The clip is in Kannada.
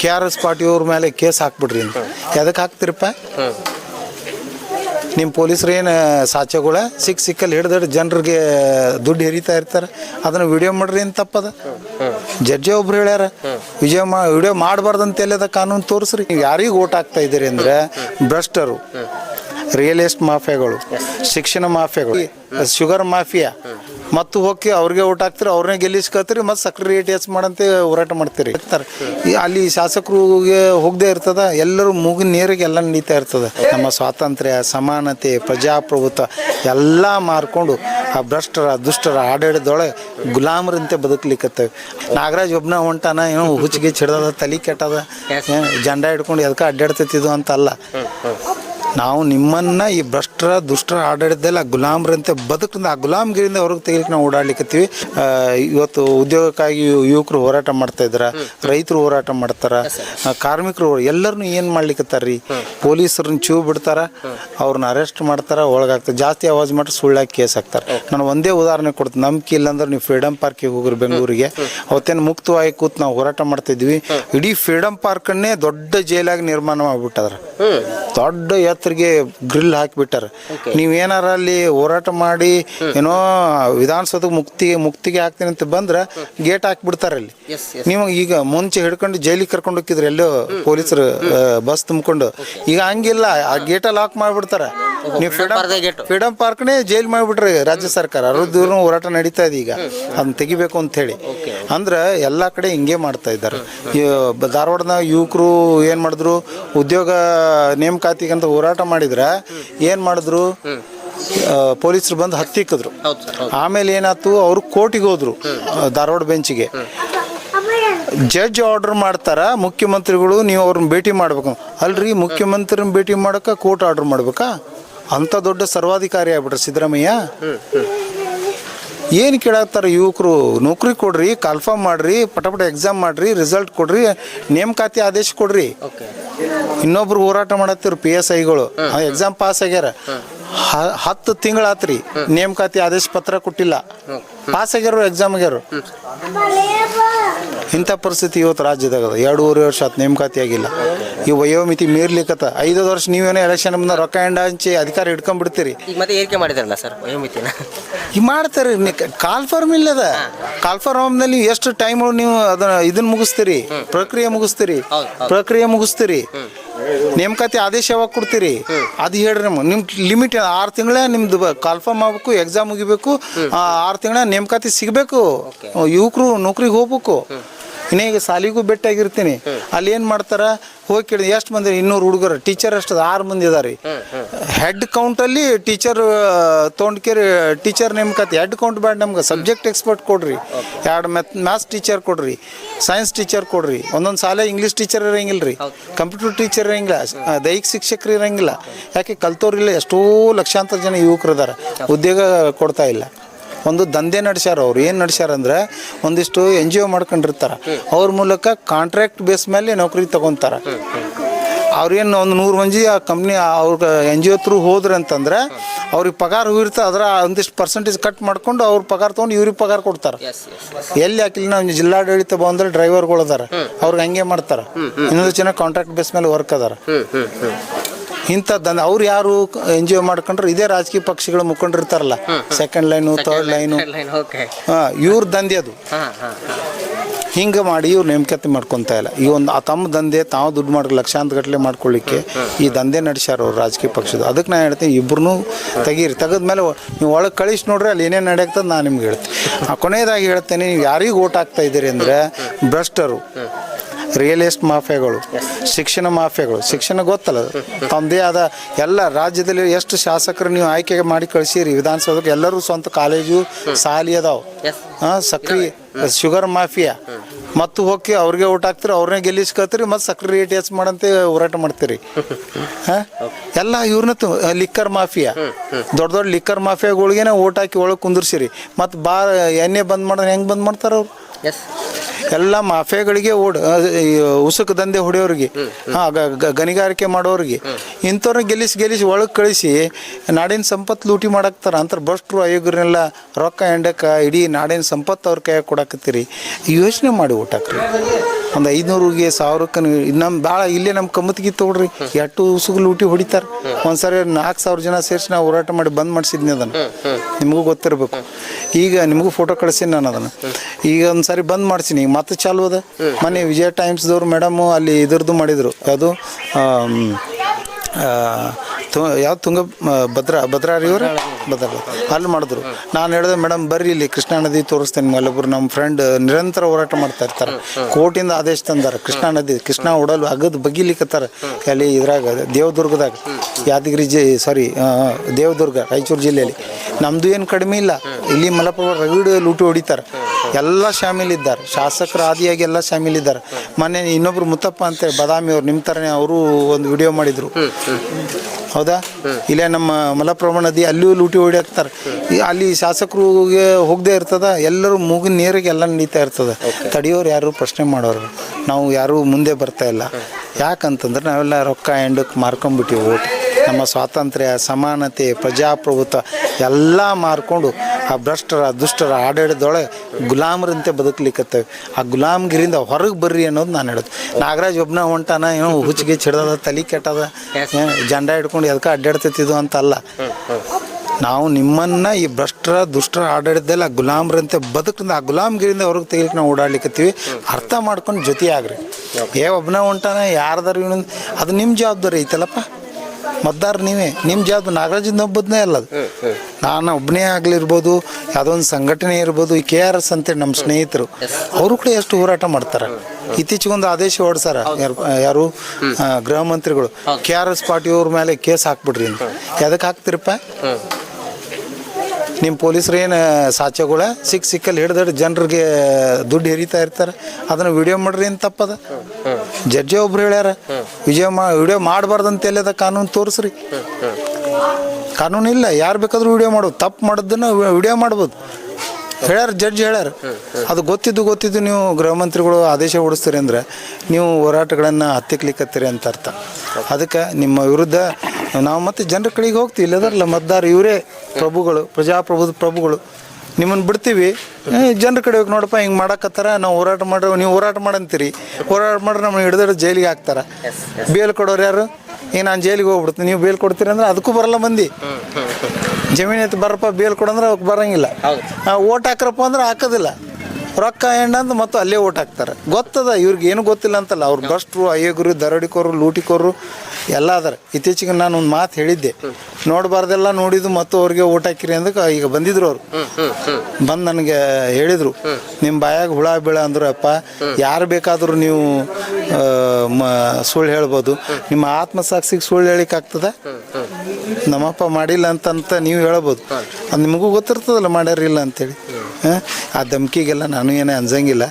ಕೆ ಆರ್ ಎಸ್ ಅವ್ರ ಮೇಲೆ ಕೇಸ್ ಹಾಕ್ಬಿಡ್ರಿ ಅಂತ. ಎದಕ್ಕೆ ಹಾಕ್ತಿರಪ್ಪ? ನಿಮ್ಮ ಪೊಲೀಸರು ಏನು ಸಾಚೆಗಳ ಸಿಕ್ಕ ಸಿಕ್ಕಲ್ಲಿ ಹಿಡ್ದು ಜನರಿಗೆ ದುಡ್ಡು ಹೆರಿತಾ ಇರ್ತಾರೆ. ಅದನ್ನು ವಿಡಿಯೋ ಮಾಡ್ರಿ ಏನು ತಪ್ಪದ. ಜಡ್ಜಿ ಒಬ್ರು ಹೇಳ್ಯಾರ. ವಿಜಯ ಮಾ, ವಿಡಿಯೋ ಮಾಡಬಾರ್ದಂತ ಎಲ್ಲದ ಕಾನೂನು ತೋರಿಸ್ರಿ. ಯಾರಿಗೆ ಓಟ್ ಹಾಕ್ತಾ ಇದ್ದೀರಿ ಅಂದರೆ ಭ್ರಷ್ಟರು ರಿಯಲ್ ಎಸ್ಟ್ ಮಾಫಿಯಾಗಳು, ಶಿಕ್ಷಣ ಮಾಫಿಯಾಗಳು ಶುಗರ್ ಮಾಫಿಯಾ ಮತ್ತು ಹೋಗಿ ಅವ್ರಿಗೆ ಊಟ ಹಾಕ್ತಿರಿ ಅವ್ರನ್ನೇ ಗೆಲ್ಲಿಸ್ಕೊತೀರಿ ಮತ್ತು ಸಕ್ಕರೆ ರೇಟ್ ಹೆಚ್ಚು ಮಾಡಂತೆ ಹೋರಾಟ ಮಾಡ್ತೀರಿ. ಈ ಅಲ್ಲಿ ಶಾಸಕರಿಗೆ ಹೋಗದೆ ಇರ್ತದ ಎಲ್ಲರೂ ಮೂಗಿನ ನೀರಿಗೆ ಎಲ್ಲ ನಡೀತಾ ಇರ್ತದೆ. ನಮ್ಮ ಸ್ವಾತಂತ್ರ್ಯ ಸಮಾನತೆ ಪ್ರಜಾಪ್ರಭುತ್ವ ಎಲ್ಲ ಮಾರ್ಕೊಂಡು ಆ ಭ್ರಷ್ಟರ ದುಷ್ಟರ ಆಡಳಿತದೊಳಗೆ ಗುಲಾಮರಂತೆ ಬದುಕಲಿಕ್ಕತ್ತೇವೆ ನಾಗರಾಜ್ ಒಬ್ಬನ ಹೊಂಟಾನ ಏನೋ ಹುಚ್ಚಿಗೆ ಹಿಡ್ದದ ತಲೆ ಕೆಟ್ಟದ ಜಂಡ ಹಿಡ್ಕೊಂಡು ಎದಕ್ಕೆ ಅಡ್ಡಾಡ್ತಿದ್ದು ಅಂತ ಅಲ್ಲ ನಾವು ನಿಮ್ಮನ್ನ ಈ ಭ್ರಷ್ಟರ ದುಷ್ಟರ ಆಡಳಿತದಲ್ಲಿ ಆ ಗುಲಾಮರಂತೆ ಬದುಕಿಂದ ಆ ಗುಲಾಮಗಿರಿಯಿಂದ ಹೊರಗೆ ತೆಗಿಲಿಕ್ಕೆ ನಾವು ಓಡಾಡ್ಲಿಕ್ಕತ್ತೀವಿ ಇವತ್ತು ಉದ್ಯೋಗಕ್ಕಾಗಿ ಯುವಕರು ಹೋರಾಟ ಮಾಡ್ತಾ ಇದ್ರ ರೈತರು ಹೋರಾಟ ಮಾಡ್ತಾರ? ಕಾರ್ಮಿಕರು ಎಲ್ಲರನ್ನು ಏನು ಮಾಡ್ಲಿಕ್ಕತ್ತಾರ್ರಿ ಪೊಲೀಸರನ್ನ ಚೂ ಬಿಡ್ತಾರ? ಅವ್ರನ್ನ ಅರೆಸ್ಟ್ ಮಾಡ್ತಾರ? ಒಳಗಾಗ್ತಾರೆ. ಜಾಸ್ತಿ ಅವಾಜ್ ಮಾಡಿ ಸುಳ್ಳಾಗಿ ಕೇಸ್ ಹಾಕ್ತಾರೆ. ನಾನು ಒಂದೇ ಉದಾಹರಣೆ ಕೊಡ್ತೀನಿ. ನಂಬಿಕೆ ಇಲ್ಲಾಂದ್ರೆ ನೀವು ಫ್ರೀಡಮ್ ಪಾರ್ಕಿಗೆ ಹೋಗ್ರಿ ಬೆಂಗಳೂರಿಗೆ. ಅವತ್ತೇನು ಮುಕ್ತವಾಗಿ ಕೂತ್ ನಾವು ಹೋರಾಟ ಮಾಡ್ತಿದ್ವಿ ಇಡೀ ಫ್ರೀಡಮ್ ಪಾರ್ಕನ್ನೇ ದೊಡ್ಡ ಜೈಲಾಗಿ ನಿರ್ಮಾಣ ಮಾಡ್ಬಿಟ್ಟದ್ರ. ದೊಡ್ಡ ಎತ್ತರಿಗೆ ಗ್ರಿಲ್ ನೀವು ಏನಾರ ಅಲ್ಲಿ ಹೋರಾಟ ಮಾಡಿ ಏನೋ ವಿಧಾನಸೌಧ ಮುಕ್ತಿಗೆ ಮುಕ್ತಿಗೆ ಹಾಕ್ತೀನಿ ಅಂತ ಬಂದ್ರೆ ಗೇಟ್ ಹಾಕ್ಬಿಡ್ತಾರೆ ಅಲ್ಲಿ. ನೀವು ಈಗ ಮುಂಚೆ ಹಿಡ್ಕೊಂಡು ಜೈಲಿಗೆ ಕರ್ಕೊಂಡು ಹೋಗಿದ್ರೆ ಎಲ್ಲೋ ಪೊಲೀಸರು ಬಸ್ ತುಂಬಿಕೊಂಡು. ಈಗ ಹಂಗಿಲ್ಲ ಆ ಗೇಟ ಲಾಕ್ ಮಾಡಿಬಿಡ್ತಾರೆ. ನೀವು. ಫ್ರೀಡಮ್ ಫ್ರೀಡಮ್ ಪಾರ್ಕ್ನೇ ಜೈಲ್ ಮಾಡಿಬಿಟ್ರಿ ರಾಜ್ಯ ಸರ್ಕಾರ. ಅರವತ್ತು ದೂರ ಹೋರಾಟ ನಡೀತಾ ಇದೆ ಈಗ. ಅದನ್ನ ತೆಗಿಬೇಕು ಅಂತ ಹೇಳಿ. ಅಂದ್ರೆ ಎಲ್ಲ ಕಡೆ ಹಿಂಗೆ ಮಾಡ್ತಾ ಇದ್ದಾರೆ. ಧಾರವಾಡದ ಯುವಕರು ಏನು ಮಾಡಿದ್ರು? ಉದ್ಯೋಗ ನೇಮಕಾತಿಗಂತ ಅಂತ ಹೋರಾಟ ಮಾಡಿದ್ರೆ ಏನು ಮಾಡಿದ್ರು? ಪೊಲೀಸರು ಬಂದು ಹತ್ತಿಕ್ಕಿದ್ರು ಆಮೇಲೆ ಏನಾಯ್ತು? ಅವರು ಕೋರ್ಟಿಗೆ ಹೋದ್ರು ಧಾರವಾಡ ಬೆಂಚಿಗೆ. ಜಡ್ಜ್ ಆರ್ಡರ್ ಮಾಡ್ತಾರ ಮುಖ್ಯಮಂತ್ರಿಗಳು ನೀವು ಅವ್ರನ್ನ ಭೇಟಿ ಮಾಡ್ಬೇಕು. ಅಲ್ರಿ ಮುಖ್ಯಮಂತ್ರಿನ ಭೇಟಿ ಮಾಡೋಕೆ ಕೋರ್ಟ್ ಆರ್ಡರ್ ಮಾಡ್ಬೇಕಾ? ಅಂತ ದೊಡ್ಡ ಸರ್ವಾಧಿಕಾರಿ ಆಗ್ಬಿಟ್ರೆ ಸಿದ್ದರಾಮಯ್ಯ. ಏನು ಕೇಳಾಗ್ತಾರೆ ಯುವಕರು? ನೌಕರಿ ಕೊಡ್ರಿ ಕಾಲ್ಫಾರ್ಮ್ ಮಾಡ್ರಿ ಪಟಪಟ ಎಕ್ಸಾಮ್ ಮಾಡ್ರಿ ರಿಸಲ್ಟ್ ಕೊಡ್ರಿ ನೇಮಕಾತಿ ಆದೇಶ ಕೊಡ್ರಿ. ಓಕೆ ಇನ್ನೊಬ್ರು ಹೋರಾಟ ಮಾಡತ್ತಿರು ಪಿ ಎಸ್ ಐಗಳು ಎಕ್ಸಾಮ್ ಪಾಸ್ ಆಗ್ಯಾರ. ಹತ್ತು ತಿಂಗಳಾತ್ರಿ ನೇಮಕಾತಿ ಆದೇಶ ಪತ್ರ ಕೊಟ್ಟಿಲ್ಲ. ಪಾಸ್ ಆಗ್ಯಾರ ಎಕ್ಸಾಮ್ ಆಗ್ಯಾರ? ಇಂಥ ಪರಿಸ್ಥಿತಿ ಇವತ್ತು ರಾಜ್ಯದಾಗ ಅದ. ಎರಡೂವರೆ ವರ್ಷ ಆತು ನೇಮಕಾತಿ ಆಗಿಲ್ಲ. ಈ ವಯೋಮಿತಿ ಮೀರ್ಲಿಕ್ಕತ್ತ ಐದು ವರ್ಷ ನೀವೇನೋ ಎಲೆಕ್ಷನ್ ಬಂದ ರೊಕ್ಕ ಎಂಡ ಹಂಚಿ ಅಧಿಕಾರ ಹಿಡ್ಕೊಂಡ್ಬಿಡ್ತೀರಿ. ಈಗ ಮತ್ತೆ ಏರಿಕೆ ಮಾಡಿದಾರಲ್ಲ ಸರ್ ವಯೋಮಿತಿನ? ಈ ಮಾಡ್ತಾರೆ. ಕಾಲ್ ಫಾರ್ಮ್ ಇಲ್ಲದ ಕಾಲ್ಫಾರ್ಮ್ನಲ್ಲಿ ಎಷ್ಟು ಟೈಮ್ ನೀವು ಅದನ್ನ ಇದನ್ನ ಮುಗಿಸ್ತೀರಿ? ಪ್ರಕ್ರಿಯೆ ಮುಗಿಸ್ತೀರಿ. ಪ್ರಕ್ರಿಯೆ ಮುಗಿಸ್ತೀರಿ? ನೇಮಕಾತಿ ಆದೇಶ ಯಾವಾಗ ಕೊಡ್ತೀರಿ? ಅದು ಹೇಳ್ರಿ ನಮ್ಗೆ. ನಿಮ್ ಲಿಮಿಟ್ ಆರು ತಿಂಗಳೇ ನಿಮ್ದು ಕಾಲ್ಫಾರ್ಮ್ ಆಗ್ಬೇಕು ಎಕ್ಸಾಮ್ ಮುಗಿಬೇಕು. ಆರು ತಿಂಗಳ ನೇಮಕಾತಿ ಸಿಗಬೇಕು. ಯುವಕರು ನೌಕರಿಗೆ ಹೋಗ್ಬೇಕು. ಇನ್ನೇ ಈಗ ಸಾಲಿಗೂ ಭೇಟಿಯಾಗಿರ್ತೀನಿ ಅಲ್ಲಿ ಏನು ಮಾಡ್ತಾರೆ? ಹೋಗಿ ಕೇಳಿ ಎಷ್ಟು ಮಂದಿ? ಇನ್ನೂರು ಹುಡುಗರು. ಟೀಚರ್ ಅಷ್ಟು ಆರು ಮಂದಿ ಇದಾರೆ ಹೆಡ್ ಕೌಂಟಲ್ಲಿ ಟೀಚರ್ ತೊಗೊಂಡ್ಕೇರಿ ಟೀಚರ್ ನೇಮಕಾತಿ ಹೆಡ್ ಕೌಂಟ್ ಬೇಡ ನಮ್ಗೆ. ಸಬ್ಜೆಕ್ಟ್ ಎಕ್ಸ್ಪರ್ಟ್ ಕೊಡ್ರಿ. ಎರಡು ಮ್ಯಾಥ್ ಮ್ಯಾಥ್ಸ್ ಟೀಚರ್ ಕೊಡ್ರಿ. ಸೈನ್ಸ್ ಟೀಚರ್ ಕೊಡ್ರಿ. ಒಂದೊಂದು ಸಾಲ ಇಂಗ್ಲೀಷ್ ಟೀಚರ್ ಇರಂಗಿಲ್ಲ ರೀ ಕಂಪ್ಯೂಟರ್ ಟೀಚರ್ ಇರಂಗಿಲ್ಲ. ದೈಹಿಕ ಶಿಕ್ಷಕರು ಇರಂಗಿಲ್ಲ. ಯಾಕೆ ಕಲ್ತೋರಿಲ್ಲ ಎಷ್ಟೋ ಲಕ್ಷಾಂತರ ಜನ ಯುವಕರು ಇದ್ದಾರೆ ಉದ್ಯೋಗ ಕೊಡ್ತಾ ಇಲ್ಲ. ಒಂದು ದಂಧೆ ನಡೆಸ್ಯಾರ ಅವ್ರು. ಏನು ನಡೆಸ್ಯಾರ ಅಂದ್ರೆ ಒಂದಿಷ್ಟು ಎನ್ ಜಿ ಒ ಮಾಡ್ಕೊಂಡಿರ್ತಾರೆ. ಅವ್ರ ಮೂಲಕ ಕಾಂಟ್ರಾಕ್ಟ್ ಬೇಸ್ ಮೇಲೆ ನೌಕರಿ ತಗೊಂತಾರ. ಅವ್ರೇನು ಒಂದು ನೂರು ಮಂದಿ ಆ ಕಂಪ್ನಿ ಅವ್ರ ಎನ್ ಜಿ ಒ ತ್ರೂ ಹೋದ್ರೆ ಅಂತಂದ್ರೆ ಅವ್ರಿಗೆ ಪಗಾರ ಹೋಗಿರ್ತ ಅದರ ಒಂದಿಷ್ಟು ಪರ್ಸೆಂಟೇಜ್ ಕಟ್ ಮಾಡ್ಕೊಂಡು ಅವ್ರ ಪಗಾರ ತೊಗೊಂಡು ಇವ್ರಿಗೆ ಪಗಾರ ಕೊಡ್ತಾರೆ. ಎಲ್ಲಿ ಹಾಕಿಲ್ಲ ನಾವು ಜಿಲ್ಲಾಡಳಿತ ಬಂದ್ರೆ ಡ್ರೈವರ್ಗಳು ಅದಾರ. ಅವ್ರಿಗೆ ಹಂಗೆ ಮಾಡ್ತಾರೆ. ಇನ್ನೊಂದು ಜನ ಕಾಂಟ್ರಾಕ್ಟ್ ಬೇಸ್ ಮೇಲೆ ವರ್ಕ್ ಅದಾರ. ಇಂಥದ್ದು ಅವ್ರು ಯಾರು ಎನ್ ಜಿ ಒ ಮಾಡ್ಕೊಂಡ್ರೆ ಇದೇ ರಾಜಕೀಯ ಪಕ್ಷಗಳ ಮುಖಂಡರಿರ್ತಾರಲ್ಲ ಸೆಕೆಂಡ್ ಲೈನು ಥರ್ಡ್ ಲೈನು ಇವ್ರ ದಂಧೆ ಅದು. ಹಿಂಗೆ ಮಾಡಿ ಇವ್ರು ನೇಮಕತೆ ಮಾಡ್ಕೊತಾ ಇಲ್ಲ. ಈ ಒಂದು ಆ ತಮ್ಮ ದಂಧೆ ತಾವು ದುಡ್ಡು ಮಾಡಿ ಲಕ್ಷಾಂತರ ಗಟ್ಟಲೆ ಮಾಡ್ಕೊಳ್ಳಿಕ್ಕೆ ಈ ದಂಧೆ ನಡೆಸ್ಯಾರ ಅವ್ರು ರಾಜಕೀಯ ಪಕ್ಷದ. ಅದಕ್ಕೆ ನಾನು ಹೇಳ್ತೀನಿ ಇಬ್ಬರನ್ನೂ ತೆಗೀರಿ. ತೆಗೆದ್ಮೇಲೆ ನೀವು ಒಳಗೆ ಕಳಿಸಿ ನೋಡ್ರಿ ಅಲ್ಲಿ ಏನೇನು ನಡೆಯುತ್ತದೆ ನಾನು ನಿಮ್ಗೆ ಹೇಳ್ತೀನಿ. ಆ ಕೊನೆಯದಾಗಿ ಹೇಳ್ತೇನೆ ನೀವು ಯಾರಿಗೆ ಓಟ್ ಹಾಕ್ತಾ ಇದ್ದೀರಿ ಅಂದರೆ ಭ್ರಷ್ಟರು. ರಿಯಲ್ ಎಸ್ಟೇಟ್ ಮಾಫಿಯಾಗಳು ಶಿಕ್ಷಣ ಮಾಫಿಯಾಗಳು. ಶಿಕ್ಷಣ ಗೊತ್ತಲ್ಲ ತಮ್ಮದೇ ಆದ ಎಲ್ಲ ರಾಜ್ಯದಲ್ಲಿ ಎಷ್ಟು ಶಾಸಕರು ನೀವು ಆಯ್ಕೆ ಮಾಡಿ ಕಳಿಸಿರಿ ವಿಧಾನಸೌಧಕ್ಕೆ ಎಲ್ಲರೂ ಸ್ವಂತ ಕಾಲೇಜು ಸಾಲಿ ಅದಾವೆ. ಹಾಂ ಸಕ್ರಿ ಶುಗರ್ ಮಾಫಿಯಾ. ಮತ್ತು ಹೋಗಿ ಅವ್ರಿಗೆ ಊಟ ಹಾಕ್ತಿರಿ ಅವ್ರನ್ನೇ ಗೆಲ್ಲಿಸ್ಕೊತೀರಿ ಮತ್ತು ಸಕ್ರೆ ರೇಟ್ ಹೆಚ್ಚು ಮಾಡಂತೆ ಹೋರಾಟ ಮಾಡ್ತೀರಿ. ಹಾಂ? ಎಲ್ಲ ಇವ್ರನ್ನ ಲಿಕ್ಕರ್ ಮಾಫಿಯಾ. ದೊಡ್ಡ ದೊಡ್ಡ ಲಿಕ್ಕರ್ ಮಾಫಿಯಾಗಳಿಗೇನೆ ಓಟ್ ಹಾಕಿ ಒಳಗೆ ಕುಂದಿರ್ಸಿರಿ. ಮತ್ತು ಬಾ ಎಣ್ಣೆ ಬಂದ್ ಮಾಡೋದು ಹೆಂಗೆ ಬಂದ್ ಮಾಡ್ತಾರೆ ಅವ್ರು? ಎಲ್ಲ ಮಾಫಿಯಾಗಳಿಗೆ ಓಡ್ ಉಸುಕ ದಂಧೆ ಹೊಡೆಯೋರಿಗೆ ಹಾಂ ಗಣಿಗಾರಿಕೆ ಮಾಡೋರಿಗೆ ಇಂಥವ್ರನ್ನ ಗೆಲ್ಲಿಸಿ ಗೆಲ್ಲಿಸಿ ಒಳಗೆ ಕಳಿಸಿ ನಾಡಿನ ಸಂಪತ್ತು ಲೂಟಿ ಮಾಡಾಕ್ತಾರ. ಅಂತ ಬಸ್ಟ್ರು ಅಯೋಗ್ರನ್ನೆಲ್ಲ ರೊಕ್ಕ ಎಂಡಕ್ಕೆ ಇಡೀ ನಾಡಿನ ಸಂಪತ್ತು ಅವ್ರ ಕೈಯಾಗ ಕೊಡಾಕತ್ತೀರಿ. ಯೋಚನೆ ಮಾಡಿ ಊಟಕ್ರಿ ಒಂದು ಐದುನೂರಿಗೆ ಸಾವಿರಕ್ಕೆ ನಮ್ಮ ಭಾಳ ಇಲ್ಲೇ ನಮ್ಮ ಕಮ್ಮತ್ಗಿ ತಗೊಳ್ರಿ ಎಟ್ಟು ಉಸುಗು ಲೂಟಿ ಹೊಡಿತಾರೆ. ಒಂದ್ಸರಿ ನಾಲ್ಕು ಸಾವಿರ ಜನ ಸೇರಿಸಿ ನಾವು ಹೋರಾಟ ಮಾಡಿ ಬಂದ್ ಮಾಡಿಸಿದ್ನಿ ಅದನ್ನು. ನಿಮಗೂ ಗೊತ್ತಿರಬೇಕು. ಈಗ ನಿಮಗೂ ಫೋಟೋ ಕಳಿಸೀನಿ ನಾನು ಅದನ್ನು. ಈಗ ಒಂದ್ಸರಿ ಬಂದ್ ಮಾಡ್ಸೀನಿ. ಈಗ ಮತ್ತೆ ಚಾಲು ಅದ. ಮೊನ್ನೆ ವಿಜಯ ಟೈಮ್ಸ್ದವ್ರು ಮೇಡಮ್ ಅಲ್ಲಿ ಇದ್ರದ್ದು ಮಾಡಿದರು. ಯಾವುದು ಯಾವ ತುಂಗ ಭದ್ರ ಭದ್ರಾ ಭದ್ರಾ ಭದ್ರಾ. ಅಲ್ಲಿ ಮಾಡಿದ್ರು. ನಾನು ಹೇಳಿದೆ ಮೇಡಮ್ ಬರ್ರಿ ಇಲ್ಲಿ. ಕೃಷ್ಣಾ ನದಿ ತೋರಿಸ್ತೇನೆ ಮಲ್ಲೊಬ್ರು ನಮ್ಮ ಫ್ರೆಂಡ್ ನಿರಂತರ ಹೋರಾಟ ಮಾಡ್ತಾ ಇರ್ತಾರೆ. ಕೋರ್ಟಿಂದ ಆದೇಶ ತಂದಾರ. ಕೃಷ್ಣಾ ನದಿ, ಕೃಷ್ಣಾ ಉಡಲು ಅಗದ್ ಬಗ್ಗಿಲಿಕ್ಕತ್ತಾರ ಅಲ್ಲಿ ಇದ್ರಾಗ, ದೇವದುರ್ಗದಾಗ. ಯಾದಗಿರಿ ಜಿ ಸಾರಿ ದೇವದುರ್ಗ, ರಾಯಚೂರು ಜಿಲ್ಲೆಯಲ್ಲಿ. ನಮ್ದು ಏನು ಕಡಿಮೆ ಇಲ್ಲ. ಇಲ್ಲಿ ಮಲಪ್ರಭಾ ರಗಡ್ ಲೂಟಿ ಹೊಡಿತಾರೆ. ಎಲ್ಲ ಶಾಮೀಲಿದ್ದಾರೆ. ಶಾಸಕರ ಆದಿಯಾಗಿ ಎಲ್ಲ ಶಾಮೀಲಿದ್ದಾರೆ. ಮೊನ್ನೆ ಇನ್ನೊಬ್ರು ಮುತ್ತಪ್ಪ ಅಂತ ಬದಾಮಿ ಅವ್ರು ನಿಮ್ಮ ಥರನೇ ಅವರು ಒಂದು ವಿಡಿಯೋ ಮಾಡಿದ್ರು. ಹೌದಾ? ಇಲ್ಲೇ ನಮ್ಮ ಮಲಪ್ರಭಾ ನದಿ ಅಲ್ಲಿಯೂ ಲೂಟಿ ಹೊಡಿಯಾಕ್ತಾರೆ ಅಲ್ಲಿ ಶಾಸಕರಿಗೆ ಹೋಗದೆ ಇರ್ತದ ಎಲ್ಲರೂ ಮೂಗು ನೀರಿಗೆ ಎಲ್ಲ ನಡೀತಾ ಇರ್ತದೆ. ತಡಿಯೋರು ಯಾರು ಪ್ರಶ್ನೆ ಮಾಡೋರು. ನಾವು ಯಾರೂ ಮುಂದೆ ಬರ್ತಾ ಇಲ್ಲ. ಯಾಕಂತಂದ್ರೆ ನಾವೆಲ್ಲ ರೊಕ್ಕ ಎಂಡಕ್ಕೆ ಮಾರ್ಕೊಂಡ್ಬಿಟ್ಟಿವಿ. ಓಟ್ ನಮ್ಮ ಸ್ವಾತಂತ್ರ್ಯ ಸಮಾನತೆ ಪ್ರಜಾಪ್ರಭುತ್ವ ಎಲ್ಲ ಮಾರ್ಕೊಂಡು ಆ ಭ್ರಷ್ಟರ ದುಷ್ಟರ ಆಡಳಿತದೊಳಗೆ ಗುಲಾಮರಂತೆ ಬದುಕಲಿಕ್ಕತ್ತೇವೆ ಆ ಗುಲಾಮಗಿರಿಂದ ಹೊರಗೆ ಬರ್ರಿ ಅನ್ನೋದು ನಾನು ಹೇಳೋದು. ನಾಗರಾಜ್ ಒಬ್ಬನ ಹೊಂಟಾನ ಏನೋ ಹುಚ್ಚಿಗೆ ಹಿಡ್ದದ ತಲೆ ಕೆಟ್ಟದ ಜಂಡ ಹಿಡ್ಕೊಂಡು ಎದಕ್ಕೆ ಅಡ್ಡಾಡ್ತಿದ್ದು ಅಂತ ಅಲ್ಲ ನಾವು ನಿಮ್ಮನ್ನು ಈ ಭ್ರಷ್ಟರ ದುಷ್ಟರ ಆಡಳಿತದಲ್ಲಿ ಆ ಗುಲಾಮರಂತೆ ಬದುಕಿಂದ ಆ ಗುಲಾಮಗಿರಿಂದ ಹೊರಗೆ ತೆಗಿಲಿಕ್ಕೆ ನಾವು ಓಡಾಡ್ಲಿಕ್ಕತ್ತೀವಿ ಅರ್ಥ ಮಾಡ್ಕೊಂಡು ಜೊತೆ ಆಗ್ರಿ ಏ ಒಬ್ಬನ ಹೊಂಟಾನ ಯಾರ್ದಾರು ಅದು ನಿಮ್ಮ ಜವಾಬ್ದಾರಿ ಐತಲ್ಲಪ್ಪ? ಮತದಾರ ನೀವೇ. ನಿಮ್ಮ ಜವಾಬ್ದು ನಾಗರಾಜಿಂದ ಒಬ್ಬದನ್ನೇ ಅಲ್ಲ ಅದು. ನಾನು ಒಬ್ಬನೇ ಆಗ್ಲಿರ್ಬೋದು ಯಾವುದೋ ಒಂದು ಸಂಘಟನೆ ಇರ್ಬೋದು ಈ ಕೆ ಆರ್ ಎಸ್ ಅಂತೇಳಿ ನಮ್ಮ ಸ್ನೇಹಿತರು. ಅವರು ಕೂಡ ಎಷ್ಟು ಹೋರಾಟ ಮಾಡ್ತಾರೆ. ಇತ್ತೀಚೆಗೊಂದು ಆದೇಶ ಹೊಡ್ಸಾರ. ಯಾರು ಗೃಹ ಮಂತ್ರಿಗಳು. ಕೆ ಆರ್ ಎಸ್ ಪಾರ್ಟಿಯವ್ರ ಮೇಲೆ ಕೇಸ್ ಹಾಕ್ಬಿಡ್ರಿ ಅಂತ. ಎದಕ್ಕೆ ಹಾಕ್ತಿರಪ್ಪ? ನಿಮ್ಮ ಪೊಲೀಸರು ಏನು ಸಾಚೆಗಳ ಸಿಕ್ಕ ಸಿಕ್ಕಲ್ಲಿ ಹಿಡ್ದು ಜನರಿಗೆ ದುಡ್ಡು ಹೆರಿತಾ ಇರ್ತಾರೆ. ಅದನ್ನು ವಿಡಿಯೋ ಮಾಡ್ರಿ ಏನು ತಪ್ಪದ? ಜಡ್ಜೆ ಒಬ್ರು ಹೇಳ್ಯಾರ ವಿಜಯ ಮಾ ವಿಡಿಯೋ ಮಾಡಬಾರ್ದಂತ ಎಲ್ಲದ ಕಾನೂನು ತೋರಿಸ್ರಿ. ಕಾನೂನು ಇಲ್ಲ ಯಾರು ಬೇಕಾದ್ರೂ ವಿಡಿಯೋ ಮಾಡ್ಬೋದು ತಪ್ಪು ಮಾಡೋದನ್ನ ವಿಡಿಯೋ ಮಾಡ್ಬೋದು. ಹೇಳ್ಯಾರ ಜಡ್ಜ್ ಹೇಳ್ಯಾರ. ಅದು ಗೊತ್ತಿದ್ದು ಗೊತ್ತಿದ್ದು ನೀವು ಗೃಹ ಮಂತ್ರಿಗಳು ಆದೇಶ ಹೊಡಿಸ್ತೀರಿ ಅಂದ್ರೆ ನೀವು ಹೋರಾಟಗಳನ್ನು ಹತ್ತಿಕ್ಲಿಕ್ಕತ್ತೀರಿ ಅಂತ ಅರ್ಥ. ಅದಕ್ಕೆ ನಿಮ್ಮ ವಿರುದ್ಧ ನಾವು ಮತ್ತೆ ಜನರ ಕಡೆಗೆ ಹೋಗ್ತೀವಿ ಇಲ್ಲದರಲ್ಲ ಮತದಾರ ಇವರೇ ಪ್ರಭುಗಳು, ಪ್ರಜಾಪ್ರಭು ಪ್ರಭುಗಳು. ನಿಮ್ಮನ್ನು ಬಿಡ್ತೀವಿ. ಜನರ ಕಡೆ ಹೋಗಿ ನೋಡಪ್ಪ, ಹಿಂಗೆ ಮಾಡಕತ್ತಾರ, ನಾವು ಹೋರಾಟ ಮಾಡ್ರಿ, ನೀವು ಹೋರಾಟ ಮಾಡಂತೀರಿ. ಹೋರಾಟ ಮಾಡ್ರೆ ನಮ್ಮನ್ನ ಹಿಡಿದ್ರೆ ಜೈಲಿಗೆ ಹಾಕ್ತಾರ. ಬೇಲ್ ಕೊಡೋರು ಯಾರು? ಈಗ ನಾನು ಜೈಲಿಗೆ ಹೋಗ್ಬಿಡ್ತೀನಿ, ನೀವು ಬೇಲ್ ಕೊಡ್ತೀರಿ ಅಂದ್ರೆ ಅದಕ್ಕೂ ಬರಲ್ಲ ಮಂದಿ. ಜಮೀನು ಐತಿ ಬರಪ್ಪ ಬೇಲ್ ಕೊಡಂದ್ರೆ ಅವ್ಕೆ ಬರಂಗಿಲ್ಲ. ಓಟ್ ಹಾಕ್ರಪ್ಪ ಅಂದ್ರೆ ಹಾಕೋದಿಲ್ಲ. ರೊಕ್ಕ ಎಂಡಂದು ಮತ್ತು ಅಲ್ಲೇ ಓಟ್ ಹಾಕ್ತಾರೆ. ಗೊತ್ತದ ಇವ್ರಿಗೆ ಏನು ಗೊತ್ತಿಲ್ಲ ಅಂತಲ್ಲ ಅವ್ರು ಭ್ರಷ್ಟರು ಅಯ್ಯಗುರು ದರೋಡಿಕೋರು ಲೂಟಿಕೋರು ಎಲ್ಲ ಅದಾರ. ಇತ್ತೀಚೆಗೆ ನಾನು ಒಂದು ಮಾತು ಹೇಳಿದ್ದೆ. ನೋಡಬಾರ್ದೆಲ್ಲ ನೋಡಿದ್ದು ಮತ್ತು ಅವ್ರಿಗೆ ಓಟ್ ಹಾಕಿರಿ ಅಂದಕ್ಕೆ ಈಗ ಬಂದಿದ್ರು ಅವರು. ಬಂದು ನನಗೆ ಹೇಳಿದರು. ನಿಮ್ಮ ಬಾಯಾಗ ಹುಳ ಬೀಳ ಅಂದ್ರಪ್ಪ ಯಾರು ಬೇಕಾದರೂ ನೀವು ಮ ಸುಳ್ಳು ಹೇಳ್ಬೋದು. ನಿಮ್ಮ ಆತ್ಮಸಾಕ್ಷಿಗೆ ಸುಳ್ಳು ಹೇಳಿಕ್ಕಾಗ್ತದೆ? ಆಗ್ತದ ನಮ್ಮಪ್ಪ ಮಾಡಿಲ್ಲ ಅಂತಂತ ನೀವು ಹೇಳ್ಬೋದು. ಅದು ನಿಮಗೂ ಗೊತ್ತಿರ್ತದಲ್ಲ ಮಾಡ್ಯಾರಿಲ್ಲ ಅಂತೇಳಿ. ಹಾಂ? ಆ ಧಮ್ಕಿಗೆಲ್ಲ ನಾನು ಏನೇ ಅನ್ಸಂಗಿಲ್ಲ.